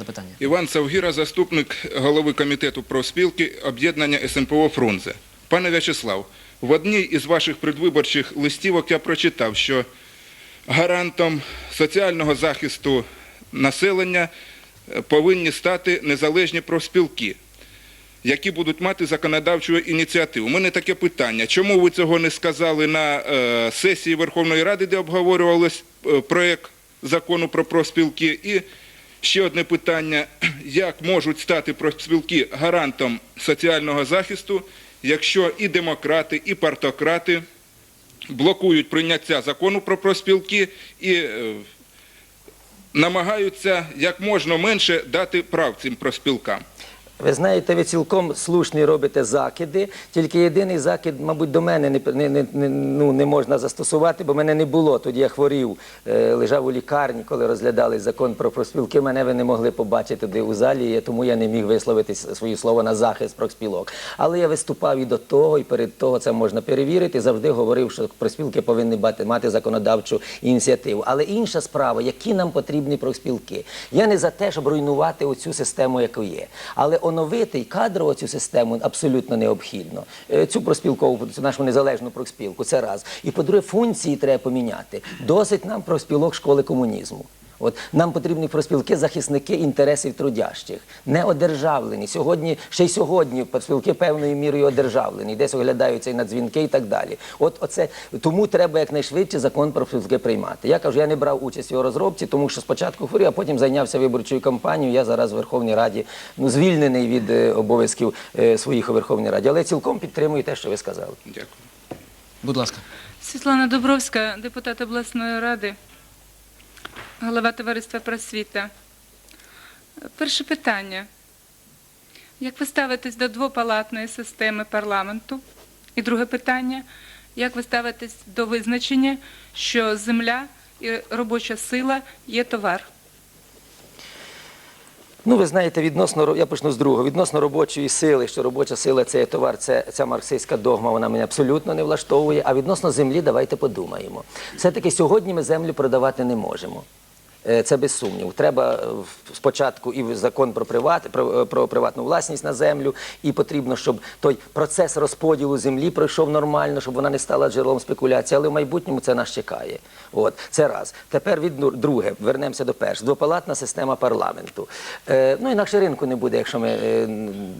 Запитання. Іван Савгіра, заступник голови комітету профспілки об'єднання СМПО Фрунзе. Пане В'ячеслав, в одній із ваших предвиборчих листівок я прочитав, що гарантом соціального захисту населення е, повинні стати незалежні профспілки, які будуть мати законодавчу ініціативу. У мене таке питання: чому ви цього не сказали на е, сесії Верховної Ради, де обговорювався проєкт закону про профспілки? І ще одне питання: як можуть стати профспілки гарантом соціального захисту, якщо і демократи, і партократи блокують прийняття закону про профспілки і е, намагаються як можна менше дати прав цим профспілкам? Ви знаєте, ви цілком слушні робите закиди, тільки єдиний закид, мабуть, до мене не, не, не, ну, не можна застосувати, бо мене не було. Тоді я хворів, е, лежав у лікарні, коли розглядали закон про профспілки. Мене ви не могли побачити туди у залі, тому я не міг висловити свої слова на захист профспілок. Але я виступав і до того, і перед того це можна перевірити. Завжди говорив, що профспілки повинні бати- мати законодавчу ініціативу. Але інша справа, які нам потрібні профспілки. Я не за те, щоб руйнувати оцю систему, яку є. Але оновити й кадрово цю систему абсолютно необхідно. Е, Цю проспілкову, нашу незалежну проспілку, це раз. І по-друге, функції треба поміняти. Досить нам проспілок школи комунізму. От нам потрібні проспілки захисники інтересів трудящих, не одержавлені. Сьогодні ще й сьогодні проспілки певною мірою одержавлені, десь оглядаються і на дзвінки і так далі. От оце тому треба якнайшвидше закон про проспілки приймати. Я кажу, я не брав участь в його розробці, тому що спочатку хворів, а потім зайнявся виборчою кампанією. Я зараз в Верховній Раді ну звільнений від е, обов'язків е, своїх у Верховній Раді, але цілком підтримую те, що ви сказали. Дякую. Будь ласка. Світлана Добровська, депутат обласної ради, голова товариства просвіта. Перше питання. Як ви ставитесь до двопалатної системи парламенту? І друге питання. Як ви ставитесь до визначення, що земля і робоча сила є товар? Ну, ви знаєте, відносно я почну з другого. Відносно робочої сили, що робоча сила це є товар, це ця марксистська догма, вона мене абсолютно не влаштовує. А відносно землі, давайте подумаємо. Все-таки сьогодні ми землю продавати не можемо. Е, Це без сумніву. Треба е, спочатку і закон про приват про, е, про приватну власність на землю, і потрібно, щоб той процес розподілу землі пройшов нормально, щоб вона не стала джерелом спекуляції. Але в майбутньому це нас чекає. От це раз. Тепер від друге, вернемося до першого. Двопалатна система парламенту. Е, ну інакше ринку не буде, якщо ми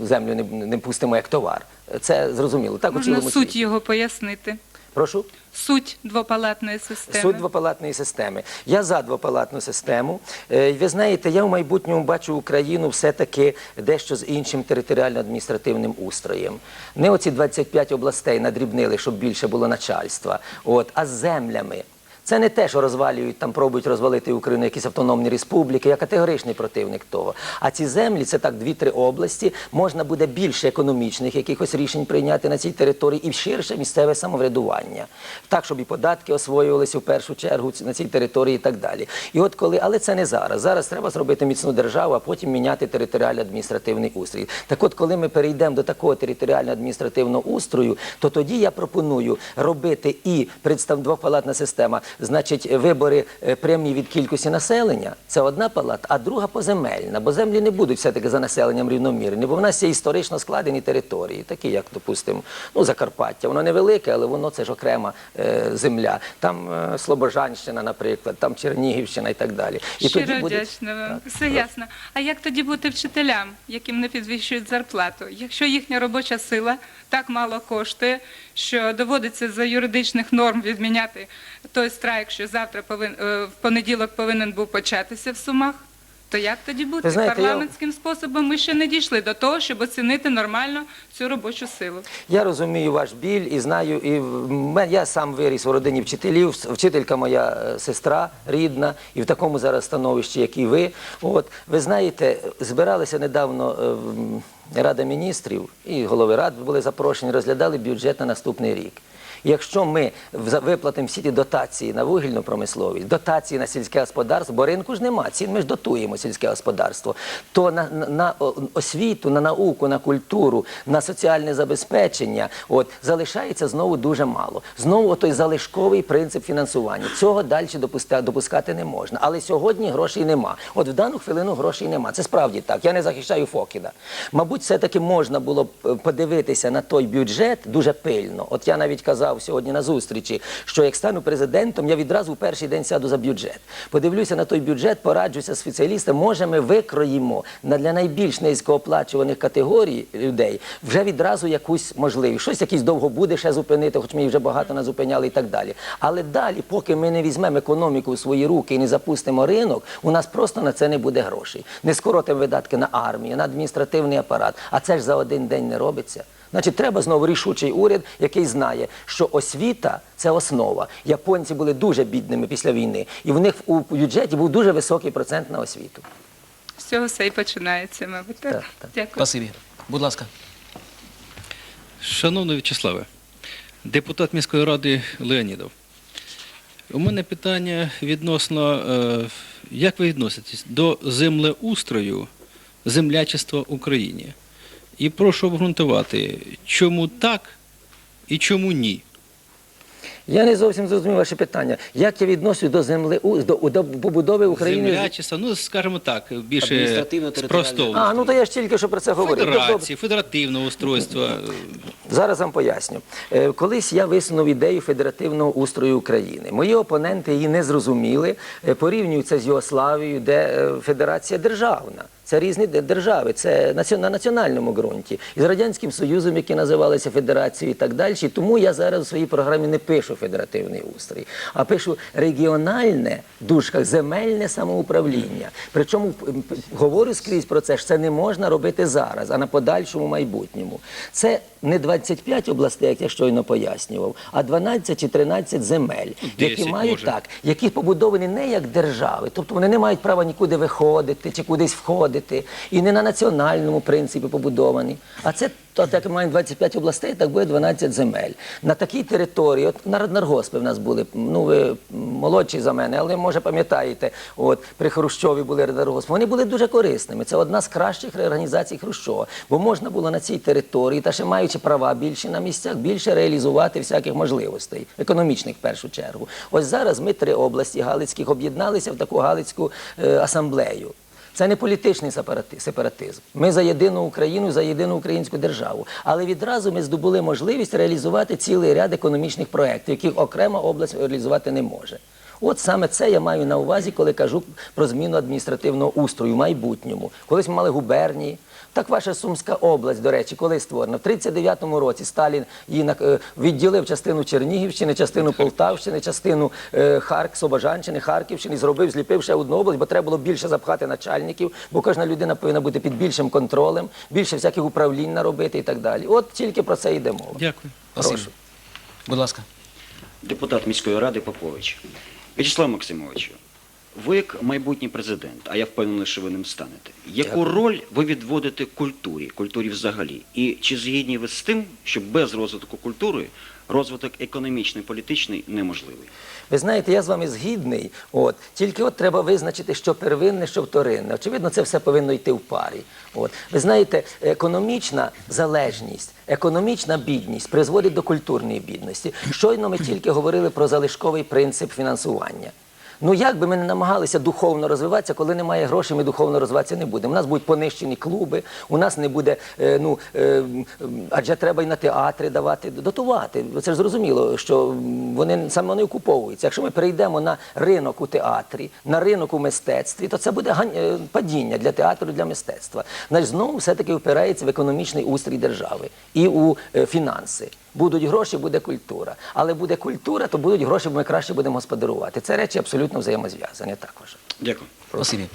землю не, не пустимо як товар. Це зрозуміло. Так у Можна цілому суть його пояснити? Прошу. Суть двопалатної системи. Суть двопалатної системи. Я за двопалатну систему. Е, Ви знаєте, я в майбутньому бачу Україну все-таки дещо з іншим територіально-адміністративним устроєм. Не оці 25 областей надрібнили, щоб більше було начальства, от, а з землями. Це не те, що розвалюють, там пробують розвалити Україну якісь автономні республіки. Я категоричний противник того. А ці землі, це так дві-три області, можна буде більше економічних якихось рішень прийняти на цій території і ширше місцеве самоврядування. Так, щоб і податки освоювалися в першу чергу на цій території і так далі. І от коли, але це не зараз. Зараз треба зробити міцну державу, а потім міняти територіально-адміністративний устрій. Так от, коли ми перейдемо до такого територіально-адміністративного устрою, то тоді я пропоную робити і представ двопалатна система, значить, вибори е, прямі від кількості населення. Це одна палата, а друга поземельна, бо землі не будуть все-таки за населенням рівномірні, бо в нас є історично складені території, такі як, допустимо, ну, Закарпаття. Воно невелике, але воно це ж окрема е, земля. Там е, Слобожанщина, наприклад, там Чернігівщина і так далі. І Щиро буде- вдячна вам. Все ясно. А як тоді бути вчителям, яким не підвищують зарплату? Якщо їхня робоча сила так мало коштує, що доводиться за юридичних норм відміняти той страйк, що завтра повин, е, в понеділок повинен був початися в Сумах, то як тоді бути? Знаєте, я- Парламентським способом ми ще не дійшли до того, щоб оцінити нормально цю робочу силу. Я розумію ваш біль і знаю, і в мен- я сам виріс в родині вчителів. Вчителька моя е, сестра рідна, і в такому зараз становищі, як і ви. От ви знаєте, збиралися недавно е, в- Рада міністрів і голови рад були запрошені, розглядали бюджет на наступний рік. Якщо ми виплатимо всі ті дотації на вугільну промисловість, дотації на сільське господарство, бо ринку ж нема, цін ми ж дотуємо сільське господарство, то на, на, освіту, на науку, на культуру, на соціальне забезпечення от, залишається знову дуже мало. Знову той залишковий принцип фінансування. Цього далі допуска- допускати не можна. Але сьогодні грошей нема. От в дану хвилину грошей нема. Це справді так. Я не захищаю Фокіда. Мабуть, все-таки можна було б е, подивитися на той бюджет дуже пильно. От я навіть казав сьогодні на зустрічі, що як стану президентом, я відразу в перший день сяду за бюджет. Подивлюся на той бюджет, пораджуся з спеціалістами. Може, ми викроїмо для найбільш низькооплачуваних категорій людей вже відразу якусь можливість. Щось якийсь довго буде ще зупинити, хоч ми вже багато назупиняли і так далі. Але далі, поки ми не візьмемо економіку в свої руки і не запустимо ринок, у нас просто на це не буде грошей. Не скоротимо видатки на армію, на адміністративний апарат. А це ж за один день не робиться. Значить, треба знову рішучий уряд, який знає, що освіта це основа. Японці були дуже бідними після війни, і в них у бюджеті був дуже високий процент на освіту. З цього все і починається, мабуть. Так? Так, так. Дякую. Спасибі. Будь ласка. Шановний В'ячеславе, депутат міської ради Леонідов. У мене питання відносно, е, як ви відноситесь до землеустрою землячества в Україні? І прошу обґрунтувати, чому так і чому ні? Я не зовсім зрозумів ваше питання. Як я відношусь до землі до, до побудови України? Землячество, ну скажімо так, більше спростовно. А, ну то я ж тільки що про це говорив. Федерації, федеративного устройства. Зараз вам поясню. Е, Колись я висунув ідею федеративного устрою України. Мої опоненти її не зрозуміли, е, порівнюють це з Югославією, де е, федерація державна. Це різні держави, це на національному ґрунті. І з Радянським Союзом, який називалися Федерацією і так далі. І Тому я зараз у своїй програмі не пишу федеративний устрій, а пишу регіональне в дужках земельне самоуправління. Причому говорю скрізь про це, що це не можна робити зараз, а на подальшому майбутньому. Це не 25 областей, як я щойно пояснював, а 12 чи 13 земель, які мають може. так, які побудовані не як держави, тобто вони не мають права нікуди виходити чи кудись входити, і не на національному принципі побудовані. А це то, так як маємо 25 областей, так буде 12 земель. На такій території, от народнаргоспи в нас були, ну ви молодші за мене, але може пам'ятаєте, от при Хрущові були народнаргоспи. Вони були дуже корисними. Це одна з кращих реорганізацій Хрущова, бо можна було на цій території, та ще маючи права більше на місцях, більше реалізувати всяких можливостей, економічних в першу чергу. Ось зараз ми три області Галицьких об'єдналися в таку Галицьку е, асамблею. Це не політичний сепарати- сепаратизм. Ми за єдину Україну, за єдину українську державу. Але відразу ми здобули можливість реалізувати цілий ряд економічних проєктів, яких окрема область реалізувати не може. От саме це я маю на увазі, коли кажу про зміну адміністративного устрою в майбутньому. Колись ми мали губернії. Так ваша Сумська область, до речі, коли створена? В 39-му році Сталін її е, відділив частину Чернігівщини, частину Полтавщини, частину е, Харк, Слобожанщини, Харківщини, зробив, зліпив ще одну область, бо треба було більше запхати начальників, бо кожна людина повинна бути під більшим контролем, більше всяких управлінь наробити і так далі. От тільки про це йде мова. Дякую. Прошу. Будь ласка. депутат міської ради Попович. В'ячеслав Максимовичу, ви як майбутній президент, а я впевнений, що ви ним станете. Яку Дякую. роль ви відводите культурі, культурі взагалі? І чи згідні ви з тим, що без розвитку культури розвиток економічний, політичний неможливий? Ви знаєте, я з вами згідний. От тільки от треба визначити, що первинне, що вторинне. Очевидно, це все повинно йти в парі. От ви знаєте, економічна залежність, економічна бідність призводить до культурної бідності. Щойно ми тільки говорили про залишковий принцип фінансування. Ну як би ми не намагалися духовно розвиватися, коли немає грошей, ми духовно розвиватися не будемо. У нас будуть понищені клуби, у нас не буде, е, ну е, адже треба й на театри давати, дотувати. Це ж зрозуміло, що вони саме вони окуповуються. Якщо ми перейдемо на ринок у театрі, на ринок у мистецтві, то це буде е, падіння для театру, для мистецтва. Значить, знову все-таки впирається в економічний устрій держави і у е, фінанси. Будуть гроші, буде культура. Але буде культура, то будуть гроші, бо ми краще будемо господарувати. Це речі абсолютно взаємозв'язані також. Дякую. Спасибі.